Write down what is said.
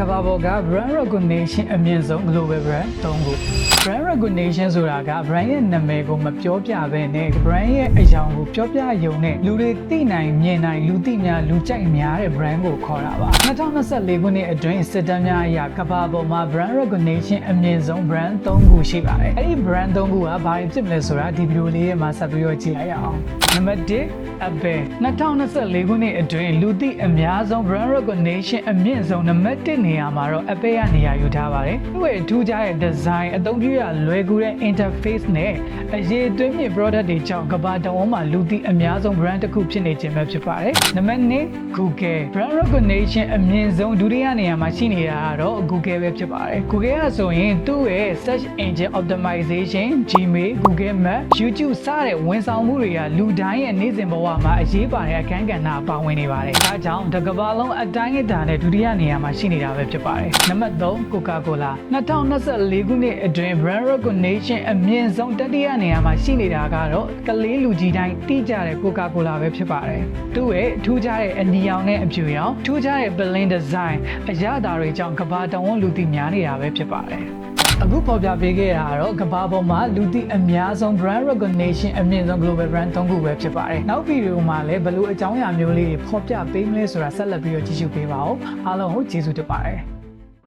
ကမ္ဘာပေါ်က brand recognition အမြင့်ဆုံး global brand ၃ခု brand recognition ဆိုတာက brand ရဲ့နာမည်ကိုမပြောပြဘဲနဲ့ brand ရဲ့အယောင်ကိုပြောပြရုံနဲ့လူတွေသိနိုင်မြင်နိုင်လူသိများလူကြိုက်များတဲ့ brand ကိုခေါ်တာပါ2024ခုနှစ်အတွင်းစစ်တမ်းများအရကမ္ဘာပေါ်မှာ brand recognition အမြင့်ဆုံး brand ၃ခုရှိပါတယ်အဲ့ဒီ brand ၃ခုကဘာတွေဖြစ်မလဲဆိုတာဒီဗီဒီယိုလေးရဲ့မှာဆက်ပြီးတော့ကြည့်လိုက်ရအောင်နံပါတ်1 Apple 2024ခုနှစ်အတွင်းလူသိအများဆုံး brand recognition အမြင့်ဆုံးနံပါတ်1နေရာမှာတော့ Apple ကနေရာယူထားပါတယ်။သူ့ရဲ့ထူးခြားတဲ့ design အသုံးပြုရလွယ်ကူတဲ့ interface နဲ့အရေးသွင်းမြင့် product တွေကြောင့်ကမ္ဘာတဝန်းမှာလူသိအများဆုံး brand တစ်ခုဖြစ်နေခြင်းပဲဖြစ်ပါတယ်။နံပါတ်2 Google brand recognition အမြင့်ဆုံးဒုတိယနေရာမှာရှိနေတာကတော့ Google ပဲဖြစ်ပါတယ်။ Google ကဆိုရင်သူ့ရဲ့ search engine optimization, Gmail, Google Map, YouTube စတဲ့ဝန်ဆောင်မှုတွေကလူတိုင်းရဲ့နေ့စဉ်ဘဝမှာအရေးပါတဲ့အခန်းကဏ္ဍပါဝင်နေပါတယ်။ဒါကြောင့်တစ်ကမ္ဘာလုံးအတိုင်းအတာနဲ့ဒုတိယနေရာမှာရှိနေတာပဲဖြစ်ပါတယ်။နံပါတ်3 Coca-Cola 2024ခုနှစ်အတွင်း brand recognition အမြင့်ဆုံးတတိယနေရာမှာရှိနေတာကတော့ကလေးလူကြီးတိုင်းတိကျတဲ့ Coca-Cola ပဲဖြစ်ပါတယ်။သူ့ရဲ့ထူးခြားတဲ့အနီရောင်နဲ့အပြူရောင်ထူးခြားတဲ့ blend design အရသာတွေကြောင့်ကမ္ဘာတဝန်းလူသိများနေတာပဲဖြစ်ပါတယ်။ အခုပေါ်ပြပေးခဲ့တာကတော့ကမ္ဘာပေါ်မှာလူသိအများဆုံး brand recognition အမြင့်ဆုံး global brand ၃ခုပဲဖြစ်ပါတယ်။နောက်ဗီဒီယိုမှာလည်းဘယ်လိုအကြောင်းအရာမျိုးလေးတွေဖော်ပြပေးမလဲဆိုတာဆက်လက်ပြီးတော့ကြည့်ရှုပေးပါဦး။အားလုံးကိုကျေးဇူးတင်ပါတယ်။